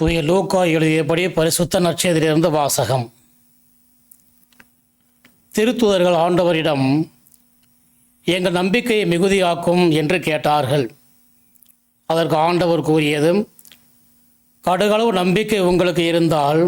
தூய லூக்கா எழுதியபடி பரிசுத்த நற்செய்தியிலிருந்து வாசகம். திருத்துதர்கள் ஆண்டவரிடம் எங்கள் நம்பிக்கையை மிகுதியாக்கும் என்று கேட்டார்கள். அதற்கு ஆண்டவர் கூறியது கடுகளவு நம்பிக்கை உங்களுக்கு இருந்தால்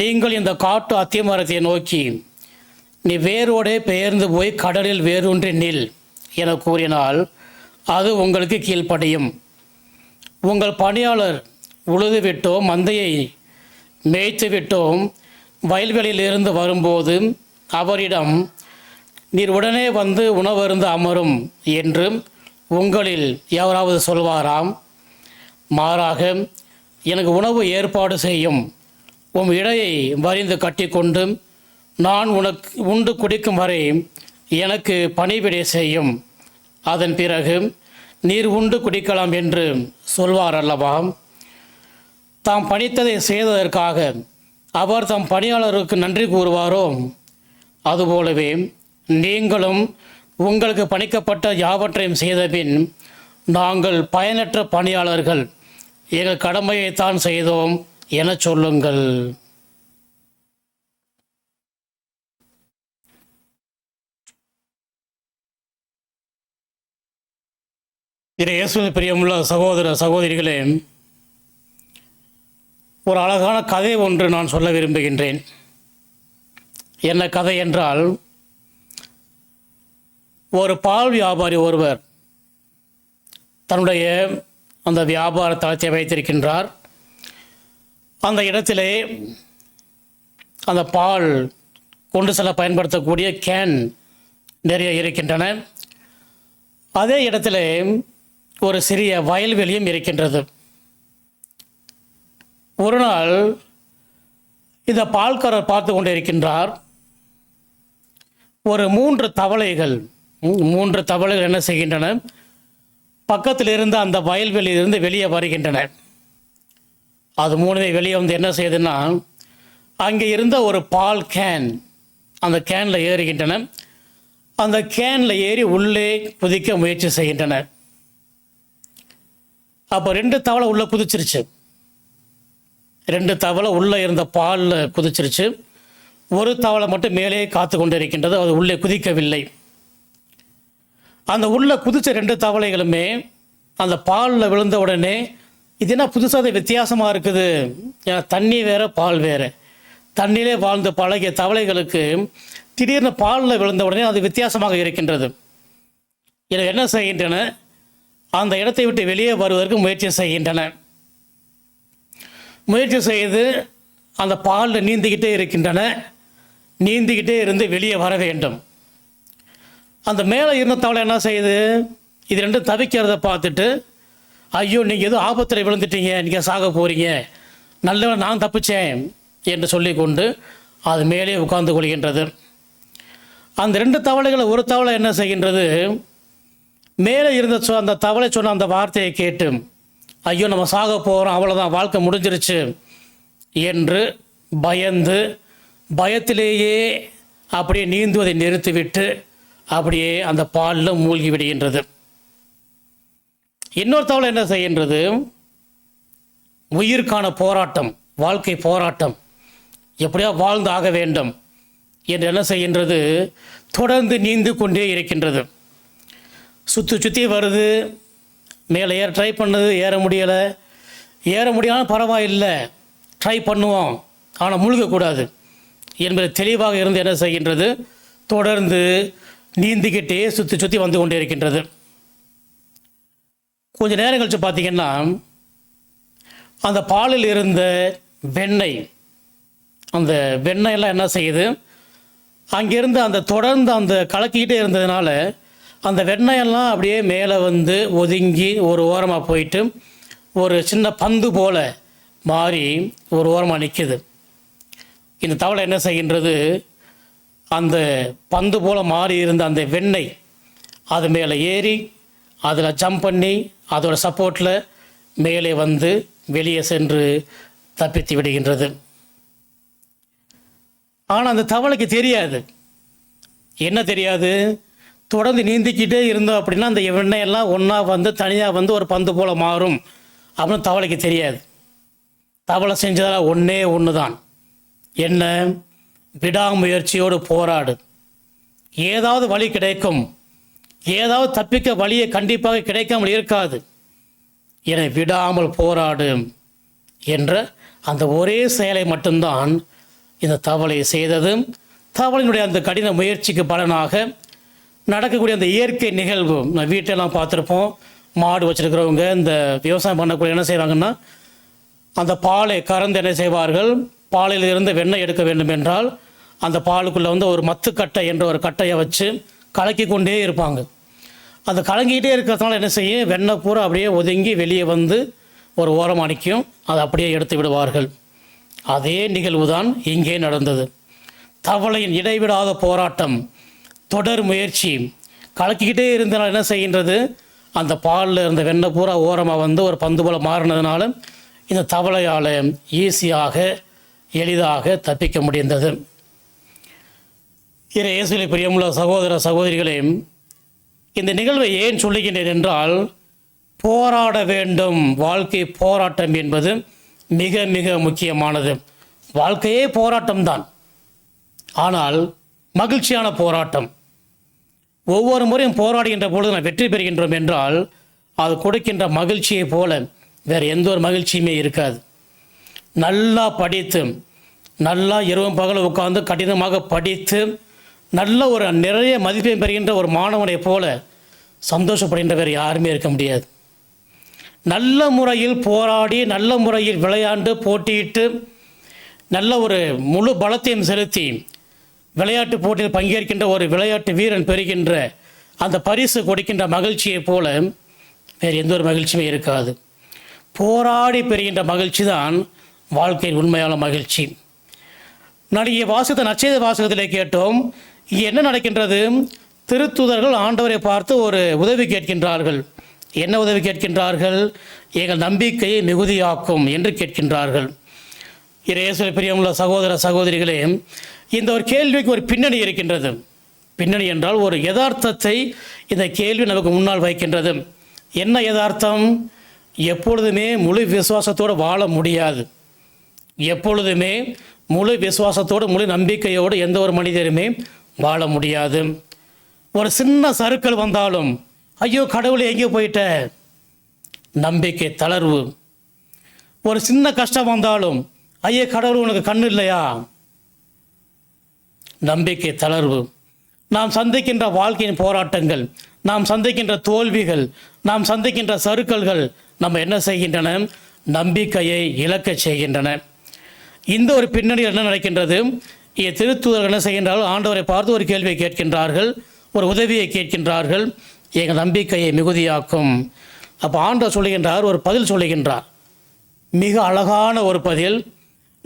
நீங்கள் இந்த காட்டு அத்திமரத்தை நோக்கி நீ வேரோடே பெயர்ந்து போய் கடலில் வேரூன்றி நில் என கூறினால் அது உங்களுக்கு கீழ்ப்படியும். உங்கள் பணியாளர் உழுது விட்டோம் மந்தையை மேய்த்து விட்டோம் வயல்வெளியிலிருந்து வரும்போது அவரிடம் நீர் உடனே வந்து உணவருந்து அமரும் என்று உங்களில் எவராவது சொல்வாராம்? மாறாக எனக்கு உணவு ஏற்பாடு செய்யும். உம் இடையை வரிந்து கட்டிக்கொண்டு நான் உனக்கு உண்டு குடிக்கும் வரை எனக்கு பணிவிடை செய்யும். அதன் பிறகு நீர் உண்டு குடிக்கலாம் என்று சொல்வார் அல்லவா தாம் பணித்ததை செய்ததற்காக அவர் தம் பணியாளருக்கு நன்றி கூறுவாரோ? அதுபோலவே நீங்களும் உங்களுக்கு பணிக்கப்பட்ட யாவற்றையும் செய்தபின் நாங்கள் பயனற்ற பணியாளர்கள் எங்கள் கடமையைத்தான் செய்தோம் என சொல்லுங்கள். இதை இயேசு பிரியமுள்ள சகோதர சகோதரிகளே ஒரு அழகான கதை ஒன்று நான் சொல்ல விரும்புகின்றேன். என்ன கதை என்றால் ஒரு பால் வியாபாரி ஒருவர் தன்னுடைய அந்த வியாபார தளத்தை வைத்திருக்கின்றார். அந்த இடத்திலே அந்த பால் கொண்டு செல்ல பயன்படுத்தக்கூடிய கேன் நிறைய இருக்கின்றன. அதே இடத்திலே ஒரு சிறிய வயல்வெளியும் இருக்கின்றது. ஒரு நாள் இந்த பால்காரர் பார்த்து கொண்டிருக்கின்றார். ஒரு மூன்று தவளைகள் மூன்று தவளைகள் என்ன செய்கின்றன? பக்கத்தில் இருந்து அந்த வயல்வெளியிலிருந்து வெளியே வருகின்றன. அது மூணுமே வெளியே வந்து என்ன செய்யுதுன்னா அங்கே இருந்த ஒரு பால் கேன் அந்த கேனில் ஏறுகின்றன. அந்த கேனில் ஏறி உள்ளே குதிக்க முயற்சி செய்கின்றன. அப்போ ரெண்டு தவளை உள்ளே குதிச்சிருச்சு. ரெண்டு தவளை உள்ளே இருந்த பாலில் குதிச்சிருச்சு. ஒரு தவளை மட்டும் மேலே காத்து கொண்டு இருக்கின்றது அது உள்ளே குதிக்கவில்லை. அந்த உள்ளே குதித்த ரெண்டு தவளைகளுமே அந்த பாலில் விழுந்த உடனே இது என்ன புதுசாக வித்தியாசமாக இருக்குது. ஏன்னா தண்ணி வேறு பால் வேறு. தண்ணியிலே வாழ்ந்து பழகிய தவளைகளுக்கு திடீர்னு பாலில் விழுந்த உடனே அது வித்தியாசமாக இருக்கின்றது. இதை என்ன செய்கின்றன? அந்த இடத்தை விட்டு வெளியே வருவதற்கு முயற்சி செய்கின்றன. முயற்சி செய்து அந்த பாலில் நீந்திக்கிட்டே இருக்கின்றன. நீந்திக்கிட்டே இருந்து வெளியே வர வேண்டும். அந்த மேலே இருந்த தவளை என்ன செய்யுது இது ரெண்டும் தவிக்கிறத பார்த்துட்டு ஐயோ நீங்கள் எதுவும் ஆபத்தில் விழுந்துட்டீங்க நீங்கள் சாக போகிறீங்க நல்லவன் நான் தப்பிச்சேன் என்று சொல்லி கொண்டு அது மேலே உட்கார்ந்து கொள்கின்றது. அந்த ரெண்டு தவளைகளை ஒரு தவளை என்ன செய்கின்றது? மேலே இருந்த சொ அந்த தவளை சொன்ன அந்த வார்த்தையை கேட்டு ஐயோ நம்ம சாக போகிறோம் அவ்வளோதான் வாழ்க்கை முடிஞ்சிருச்சு என்று பயந்து பயத்திலேயே அப்படியே நீந்துவதை நிறுத்திவிட்டு அப்படியே அந்த பாலில் மூழ்கி விடுகின்றது. இன்னொரு தவளை என்ன செய்கின்றது? உயிருக்கான போராட்டம் வாழ்க்கை போராட்டம். எப்படியா வாழ்ந்து ஆக வேண்டும் என்று என்ன செய்கின்றது? தொடர்ந்து நீந்து கொண்டே இருக்கின்றது. சுற்றி சுற்றி வருது மேலே ஏற ட்ரை பண்ணது ஏற முடியலை. ஏற முடியாமல் பரவாயில்லை. ட்ரை பண்ணுவோம். ஆனால் முழுகக்கூடாது. என்பது தெளிவாக இருந்து என்ன செய்கின்றது? தொடர்ந்து நீந்திக்கிட்டே சுற்றி சுற்றி வந்து கொண்டே இருக்கின்றது. கொஞ்ச நேரம் கழிச்சு பார்த்தீங்கன்னா அந்த பாலில் இருந்த வெண்ணெய் அந்த வெண்ணெயெல்லாம் என்ன செய்யுது? அங்கேருந்து அந்த தொடர்ந்து அந்த கலக்கிக்கிட்டே இருந்ததுனால அந்த வெண்ணெயெல்லாம் அப்படியே மேலே வந்து ஒதுங்கி ஒரு ஓரமாக போயிட்டு ஒரு சின்ன பந்து போல் மாறி ஒரு ஓரமாக நிற்கிது இந்த தவளை என்ன செய்கின்றது? அந்த பந்து போல மாறி இருந்த அந்த வெண்ணெய் அது மேலே ஏறி அதில் ஜம்ப் பண்ணி அதோட சப்போர்ட்டில் மேலே வந்து வெளியே சென்று தப்பித்து விடுகின்றது. ஆனால் அந்த தவளைக்கு தெரியாது. என்ன தெரியாது? தொடர்ந்து நீந்திக்கிட்டே இருந்தோம் அப்படின்னா அந்த வெண்ணெயெல்லாம் ஒன்றா வந்து தனியாக வந்து ஒரு பந்து போல் மாறும் அப்படின்னு தவளைக்கு தெரியாது. தவளை செஞ்சதால் ஒன்றே ஒன்று தான் என்ன? விடாமுயற்சியோடு போராடு. ஏதாவது வழி கிடைக்கும். ஏதாவது தப்பிக்க வழியை கண்டிப்பாக கிடைக்காமல் இருக்காது. என விடாமல் போராடு என்ற அந்த ஒரே செயலை மட்டும்தான் இந்த தவளை செய்தது. தவளையினுடைய அந்த கடின முயற்சிக்கு பலனாக நடக்கக்கூடிய அந்த இயற்கை நிகழ்வு. வீட்டெல்லாம் பார்த்துருப்போம். மாடு வச்சுருக்கிறவங்க இந்த விவசாயம் பண்ணக்கூடிய என்ன செய்வாங்கன்னா அந்த பாலை கறந்து என்ன செய்வார்கள்? பாலில் இருந்து வெண்ணெய் எடுக்க வேண்டும் என்றால் அந்த பாலுக்குள்ளே வந்து ஒரு மத்துக்கட்டை என்ற ஒரு கட்டையை வச்சு கலக்கி கொண்டே இருப்பாங்க. அந்த கலங்கிக்கிட்டே இருக்கிறதுனால என்ன செய்யும்? வெண்ணெய் பூரா அப்படியே ஒதுங்கி வெளியே வந்து ஒரு ஓரம் அணிக்கும் அதை அப்படியே எடுத்து விடுவார்கள். அதே நிகழ்வு தான் இங்கே நடந்தது. தவளையின் இடைவிடாத போராட்டம். தொடர் முயற்சி. கலக்கிக்கிட்டே இருந்தனால் என்ன செய்கின்றது? அந்த பாலில் இருந்த வெண்ணெய் பூரா ஓரமாக வந்து ஒரு பந்து போல மாறினதுனால இந்த தவளையால் ஈஸியாக எளிதாக தப்பிக்க முடிந்தது. இறை இயேசுகளை பிரியமுள்ள சகோதர சகோதரிகளே இந்த நிகழ்வை ஏன் சொல்லுகின்றேன் என்றால் போராட வேண்டும். வாழ்க்கை போராட்டம் என்பது மிக மிக முக்கியமானது. வாழ்க்கையே போராட்டம்தான். ஆனால் மகிழ்ச்சியான போராட்டம். ஒவ்வொரு முறையும் போராடுகின்ற பொழுது நான் வெற்றி பெறுகின்றோம் என்றால் அது கொடுக்கின்ற மகிழ்ச்சியைப் போல வேறு எந்த ஒரு மகிழ்ச்சியுமே இருக்காது. நல்லா படித்து நல்லா இரவும் பகலும் உட்கார்ந்து கடினமாக படித்து நல்ல ஒரு நிறைய மதிப்பை பெறுகின்ற ஒரு மாணவனைப் போல சந்தோஷப்படுகின்ற வேறு யாருமே இருக்க முடியாது. நல்ல முறையில் போராடி நல்ல முறையில் விளையாண்டு போட்டியிட்டு நல்ல ஒரு முழு பலத்தையும் செலுத்தி விளையாட்டு போட்டியில் பங்கேற்கின்ற ஒரு விளையாட்டு வீரன் பெறுகின்ற அந்த பரிசு கொடுக்கின்ற மகிழ்ச்சியைப் போல வேறு எந்த ஒரு மகிழ்ச்சியுமே இருக்காது. போராடி பெறுகின்ற மகிழ்ச்சி தான் வாழ்க்கையின் உண்மையான மகிழ்ச்சி. நடிகை வாசகத்தை நச்சேத வாசகத்திலே கேட்டோம் என்ன நடக்கின்றது? திருத்துதர்கள் ஆண்டவரை பார்த்து ஒரு உதவி கேட்கின்றார்கள். என்ன உதவி கேட்கின்றார்கள்? எங்கள் நம்பிக்கையை மிகுதியாக்கும் என்று கேட்கின்றார்கள். இறையேசுவை பிரியமுள்ள சகோதர சகோதரிகளே இந்த ஒரு கேள்விக்கு ஒரு பின்னணி இருக்கின்றது. பின்னணி என்றால் ஒரு யதார்த்தத்தை இந்த கேள்வி நமக்கு முன்னால் வைக்கின்றது. என்ன யதார்த்தம்? எப்பொழுதுமே முழு விசுவாசத்தோடு வாழ முடியாது. எப்பொழுதுமே முழு விசுவாசத்தோடு முழு நம்பிக்கையோடு எந்த ஒரு மனிதருமே வாழ முடியாது. ஒரு சின்ன சருக்கள் வந்தாலும் ஐயோ கடவுளை எங்கேயோ போயிட்ட. நம்பிக்கை தளர்வு. ஒரு சின்ன கஷ்டம் வந்தாலும் ஐயோ கடவுள் உனக்கு கண்ணு இல்லையா? நம்பிக்கை தளர்வு. நாம் சந்திக்கின்ற வாழ்க்கையின் போராட்டங்கள் நாம் சந்திக்கின்ற தோல்விகள் நாம் சந்திக்கின்ற சறுக்கல்கள் நம்ம என்ன செய்கின்றன? நம்பிக்கையை இழக்கச் செய்கின்றன. இந்த ஒரு பின்னணியில் என்ன நடக்கின்றது? இ- திருத்தூதர்கள் என்ன செய்கின்றார்கள்? ஆண்டவரை பார்த்து ஒரு கேள்வியை கேட்கின்றார்கள் ஒரு உதவியை கேட்கின்றார்கள். எங்கள் நம்பிக்கையை மிகுதியாக்கும். அப்போ ஆண்டவர் சொல்லுகின்றார் ஒரு பதில் சொல்லுகின்றார். மிக அழகான ஒரு பதில்.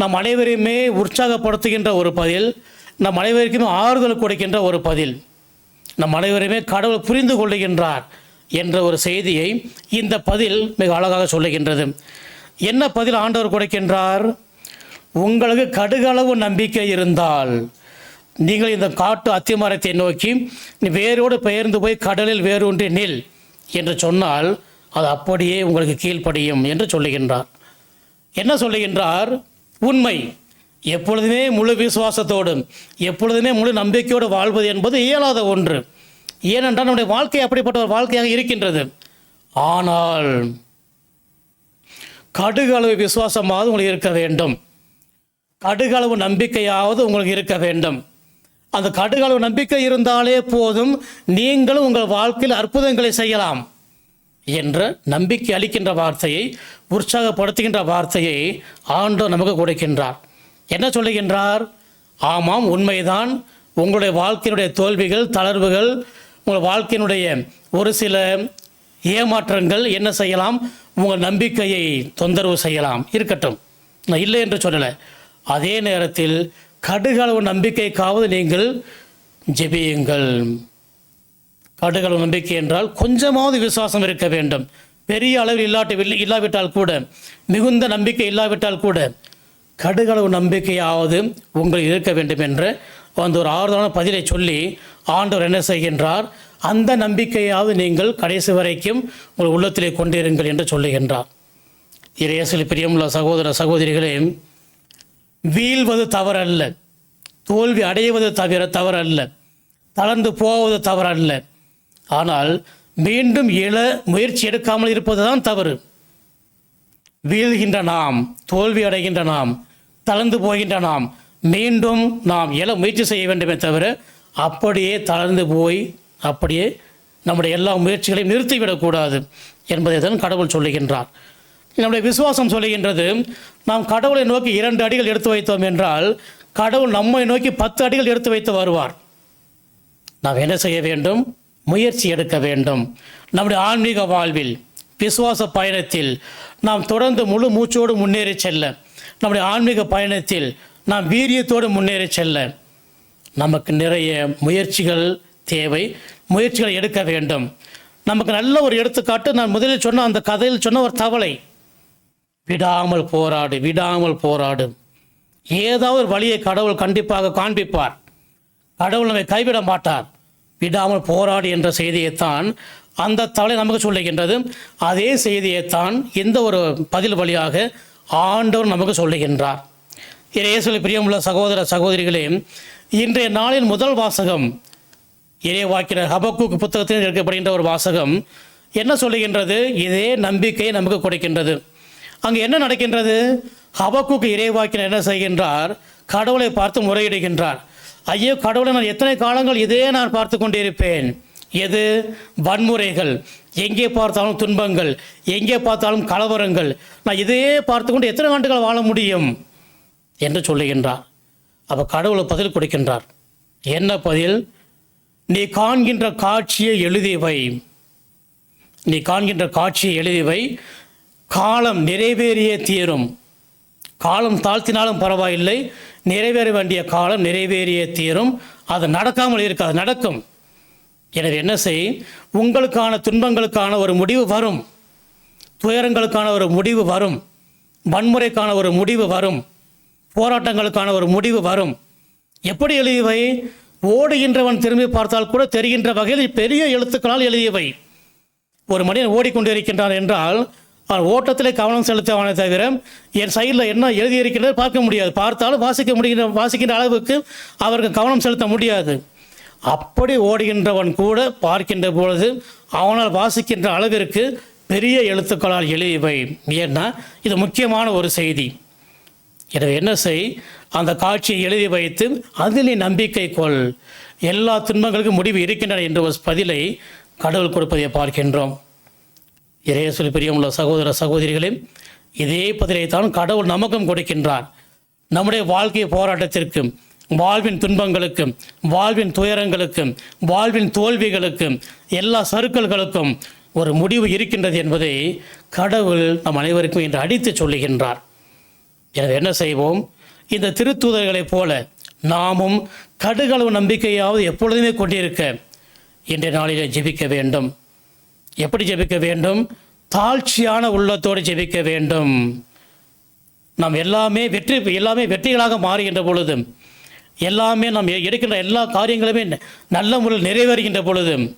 நம் அனைவரையுமே உற்சாகப்படுத்துகின்ற ஒரு பதில் நம் அனைவருக்குமே ஆறுதல் கொடுக்கின்ற ஒரு பதில் நம் அனைவருமே கடவுள் புரிந்து கொள்ளுகின்றார் என்ற ஒரு செய்தியை இந்த பதில் மிக அழகாக சொல்லுகின்றது. என்ன பதில் ஆண்டவர் கொடுக்கின்றார்? உங்களுக்கு கடுகளவு நம்பிக்கை இருந்தால் நீங்கள் இந்த காட்டு அத்திமரத்தை நோக்கி வேரோடு பெயர்ந்து போய் கடலில் வேரூன்றி நில் என்று சொன்னால் அது அப்படியே உங்களுக்கு கீழ்ப்படியும் என்று சொல்லுகின்றார். என்ன சொல்லுகின்றார்? உண்மை. எப்பொழுதுமே முழு விசுவாசத்தோடும் எப்பொழுதுமே முழு நம்பிக்கையோடு வாழ்வது என்பது இயலாத ஒன்று. ஏனென்றால் நம்முடைய வாழ்க்கை அப்படிப்பட்ட ஒரு வாழ்க்கையாக இருக்கின்றது. ஆனால் கடுகளவு விசுவாசமாவது உங்களுக்கு இருக்க வேண்டும். கடுகளவு நம்பிக்கையாவது உங்களுக்கு இருக்க வேண்டும். அந்த கடுகளவு நம்பிக்கை இருந்தாலே போதும் நீங்களும் உங்கள் வாழ்க்கையில் அற்புதங்களை செய்யலாம். என்ற நம்பிக்கை அளிக்கின்ற வார்த்தையை உற்சாகப்படுத்துகின்ற வார்த்தையை ஆண்டவர் நமக்கு கொடுக்கின்றார். என்ன சொல்லுகின்றார்? ஆமாம் உண்மைதான். உங்களுடைய வாழ்க்கையினுடைய தோல்விகள் தளர்வுகள் உங்கள் வாழ்க்கையினுடைய ஒரு சில ஏமாற்றங்கள் என்ன செய்யலாம்? உங்கள் நம்பிக்கையை தொந்தரவு செய்யலாம். இருக்கட்டும். நான் இல்லை என்று சொல்லலை. அதே நேரத்தில் கடுகளவு நம்பிக்கைக்காவது நீங்கள் ஜெபியுங்கள். கடுகளவு நம்பிக்கை என்றால் கொஞ்சமாவது விசுவாசம் இருக்க வேண்டும். பெரிய அளவில் இல்லாட்டி இல்லாவிட்டால் கூட மிகுந்த நம்பிக்கை இல்லாவிட்டால் கூட கடுகளவு நம்பிக்கையாவது உங்கள் இருக்க வேண்டும் என்று அந்த ஒரு ஆறுதலான பதிலை சொல்லி ஆண்டவர் என்ன செய்கின்றார்? அந்த நம்பிக்கையாவது நீங்கள் கடைசி வரைக்கும் உங்கள் உள்ளத்திலே கொண்டிருங்கள் என்று சொல்லுகின்றார். இறையசில் பிரியமுள்ள சகோதர சகோதரிகளே வீழ்வது தவறல்ல. தோல்வி அடைவது தவிர தவறல்ல. தளர்ந்து போவது தவறல்ல. ஆனால் மீண்டும் எழ முயற்சி எடுக்காமல் இருப்பது தான் தவறு. வீழ்கின்ற நாம் தோல்வி அடைகின்ற நாம் தளர்ந்து போகின்ற நாம் மீண்டும் நாம் எழ முயற்சி செய்ய வேண்டுமே தவிர அப்படியே தளர்ந்து போய் அப்படியே நம்முடைய எல்லா முயற்சிகளையும் நிறுத்திவிடக்கூடாது என்பதை தான் கடவுள் சொல்லுகின்றார். நம்முடைய விசுவாசம் சொல்லுகின்றது நாம் கடவுளை நோக்கி இரண்டு அடிகள் எடுத்து வைத்தோம் என்றால் கடவுள் நம்மை நோக்கி பத்து அடிகள் எடுத்து வைத்து வருவார். நாம் என்ன செய்ய வேண்டும்? முயற்சி எடுக்க வேண்டும். நம்முடைய ஆன்மீக வாழ்வில் விசுவாச பயணத்தில் நாம் தொடர்ந்து முழு மூச்சோடு முன்னேறி செல்ல. நம்முடைய ஆன்மீக பயணத்தில் நாம் வீரியத்தோடு முன்னேறி செல்ல. நமக்கு நிறைய முயற்சிகள் தேவை. முயற்சிகளை எடுக்க வேண்டும். நமக்கு நல்ல ஒரு எடுத்துக்காட்டு நான் முதலில் சொன்ன அந்த கதையில் சொன்ன ஒரு தவளை. விடாமல் போராடு விடாமல் போராடு. ஏதாவது ஒரு வழியை கடவுள் கண்டிப்பாக காண்பிப்பார். கடவுள் நம்மை கைவிட மாட்டார். விடாமல் போராடு என்ற செய்தியைத்தான் அந்த தலை நமக்கு சொல்லுகின்றது. அதே செய்தியைத்தான் எந்த ஒரு பதில் வழியாக ஆண்டவர் நமக்கு சொல்லுகின்றார். இறையேசுவில் பிரியமுள்ள சகோதர சகோதரிகளே இன்றைய நாளின் முதல் வாசகம் இறைவாக்கினர் ஹபக்கூக்கு புத்தகத்தில் இருக்கப்படுகின்ற ஒரு வாசகம் என்ன சொல்லுகின்றது? இதே நம்பிக்கையை நமக்கு கொடுக்கின்றது. அங்கே என்ன நடக்கின்றது? ஹபக்கூக்கு இறைவாக்கினர் என்ன செய்கின்றார்? கடவுளை பார்த்து முறையிடுகின்றார். ஐயோ கடவுளை நான் எத்தனை காலங்கள் இதே நான் பார்த்து கொண்டிருப்பேன். எது? வன்முறைகள். எங்கே பார்த்தாலும் துன்பங்கள். எங்கே பார்த்தாலும் கலவரங்கள். நான் இதையே பார்த்து கொண்டு எத்தனை ஆண்டுகள் வாழ முடியும்? என்று சொல்லுகின்றார். அப்போ கடவுளை பதில் கொடுக்கின்றார். என்ன பதில்? நீ காண்கின்ற காட்சியை எழுதிவை. நீ காண்கின்ற காட்சியை எழுதிவை. காலம் நிறைவேறியே தீரும். காலம் தாழ்த்தினாலும் பரவாயில்லை. நிறைவேற வேண்டிய காலம் நிறைவேறியே தீரும். அது நடக்காமல் இருக்காது. நடக்கும். எனவே என்ன செய்? உங்களுக்கான துன்பங்களுக்கான ஒரு முடிவு வரும். துயரங்களுக்கான ஒரு முடிவு வரும். வன்முறைக்கான ஒரு முடிவு வரும். போராட்டங்களுக்கான ஒரு முடிவு வரும். எப்படி எழுதியவை? ஓடுகின்றவன் திரும்பி பார்த்தால் கூட தெரிகின்ற வகையில் பெரிய எழுத்துக்களால் எழுதியவை. ஒரு மனிதன் ஓடிக்கொண்டிருக்கின்றான் என்றால் அவன் ஓட்டத்திலே கவனம் செலுத்தவனை தவிர என் சைடில் என்ன எழுதியிருக்கிறது பார்க்க முடியாது. பார்த்தாலும் வாசிக்க முடிகின்ற வாசிக்கின்ற அளவுக்கு அவருக்கு கவனம் செலுத்த முடியாது. அப்படி ஓடுகின்றவன் கூட பார்க்கின்ற பொழுது அவனால் வாசிக்கின்ற அளவிற்கு பெரிய எழுத்துக்களால் எழுதியவை ஏன்னா இது முக்கியமான ஒரு செய்தி. எனவே என்ன செய்? அந்த காட்சியை எழுதி வைத்து அதில் நீ நம்பிக்கை கொள். எல்லா துன்பங்களுக்கும் முடிவு இருக்கின்றன என்ற ஒரு பதிலை கடவுள் கொடுப்பதை பார்க்கின்றோம். இறையசொலி பிரியமுள்ள சகோதர சகோதரிகளே இதே பதிலைத்தான் கடவுள் நமக்கும் கொடுக்கின்றார். நம்முடைய வாழ்க்கை போராட்டத்திற்கும் வாழ்வின் துன்பங்களுக்கும் வாழ்வின் துயரங்களுக்கும் வாழ்வின் தோல்விகளுக்கும் எல்லா சருக்கல்களுக்கும் ஒரு முடிவு இருக்கின்றது என்பதை கடவுள் நம் அனைவருக்கும் இன்று அடித்து சொல்லுகின்றார். எனவே என்ன செய்வோம்? இந்த திருத்தூதர்களைப் போல நாமும் கடுகளவு நம்பிக்கையாவது எப்பொழுதுமே கொண்டிருக்க இன்றைய நாளிலே ஜெபிக்க வேண்டும். எப்படி ஜெபிக்க வேண்டும்? தாழ்ச்சியான உள்ளத்தோடு ஜெபிக்க வேண்டும். நாம் எல்லாமே வெற்றி எல்லாமே வெற்றிகளாக மாறுகின்ற பொழுது எல்லாமே நாம் எ- எடுக்கின்ற எல்லா காரியங்களுமே நல்ல முறையில் நிறைவேறுகின்ற பொழுது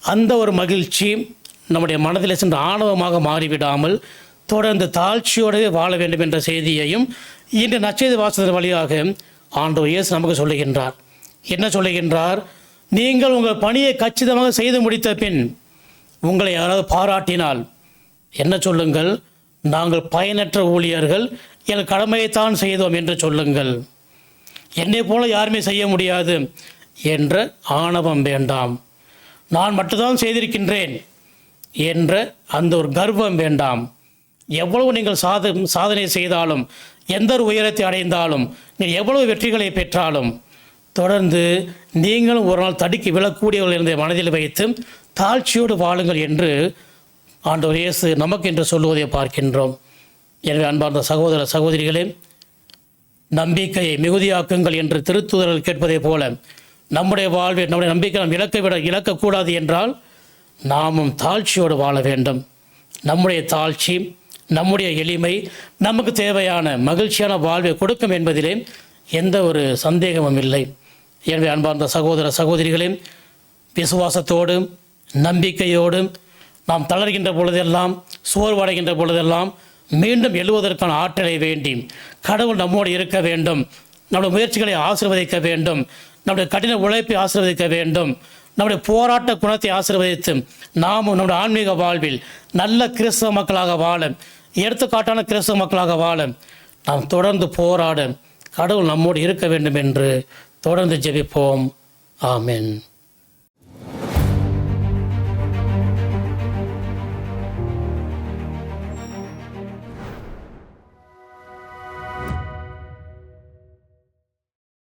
அந்த ஒரு மகிழ்ச்சி நம்முடைய மனதில் சென்று ஆணவமாக மாறிவிடாமல் தொடர்ந்து தாழ்ச்சியோடவே வாழ வேண்டும் என்ற செய்தியையும் இன்று நச்செய்தி வாசத்தின் வழியாக ஆண்டவர் இயேசு நமக்கு சொல்லுகின்றார். என்ன சொல்லுகின்றார்? நீங்கள் உங்கள் பணியை கச்சிதமாக செய்து முடித்த பின் உங்களை யாராவது பாராட்டினால் என்ன சொல்லுங்கள்? நாங்கள் பயனற்ற ஊழியர்கள் என் கடமையைத்தான் செய்தோம் என்று சொல்லுங்கள். என்னை போல யாருமே செய்ய முடியாது என்ற ஆணவம் வேண்டாம். நான் மட்டும்தான் செய்திருக்கின்றேன் என்ற அந்த ஒரு கர்வம் வேண்டாம். எவ்வளவு நீங்கள் சாத சாதனை செய்தாலும் எந்த ஒரு உயரத்தை அடைந்தாலும் நீங்கள் எவ்வளவு வெற்றிகளை பெற்றாலும் தொடர்ந்து நீங்களும் ஒரு நாள் தடுக்கி விழக்கூடியவர்கள் என்பதை மனதில் வைத்து தாழ்ச்சியோடு வாழுங்கள் என்று ஆண்டவர் இயேசு நமக்கு என்று சொல்லுவதை பார்க்கின்றோம். எனவே அன்பார்ந்த சகோதர சகோதரிகளே நம்பிக்கையை மிகுதியாக்குங்கள் என்று திருத்துதர்கள் கேட்பதைப் போல நம்முடைய வாழ்வில் நம்முடைய நம்பிக்கை நாம் இழக்க விட இழக்கக்கூடாது என்றால் நாமும் தாழ்ச்சியோடு வாழ வேண்டும். நம்முடைய தாழ்ச்சி நம்முடைய எளிமை நமக்கு தேவையான மகிழ்ச்சியான வாழ்வை கொடுக்கும் என்பதிலே எந்த ஒரு சந்தேகமும் இல்லை. எனவே அன்பார்ந்த சகோதர சகோதரிகளே விசுவாசத்தோடு நம்பிக்கையோடு நாம் தளர்கின்ற பொழுதெல்லாம் சோர்வடைகின்ற பொழுதெல்லாம் மீண்டும் எழுவதற்கான ஆற்றலை வேண்டி கடவுள் நம்மோடு இருக்க வேண்டும். நம்முடைய முயற்சிகளை ஆசிர்வதிக்க வேண்டும். நம்முடைய கடின உழைப்பை ஆசிர்வதிக்க வேண்டும். நம்முடைய போராட்ட குணத்தை ஆசிர்வதித்து நாமும் நம்முடைய ஆன்மீக வாழ்வில் நல்ல கிறிஸ்தவ மக்களாக வாழ எடுத்துக்காட்டான கிறிஸ்தவ மக்களாக வாழ நாம் தொடர்ந்து போராட கடவுள் நம்மோடு இருக்க வேண்டும் என்று தொடர்ந்து ஜெபிப்போம். ஆமென்.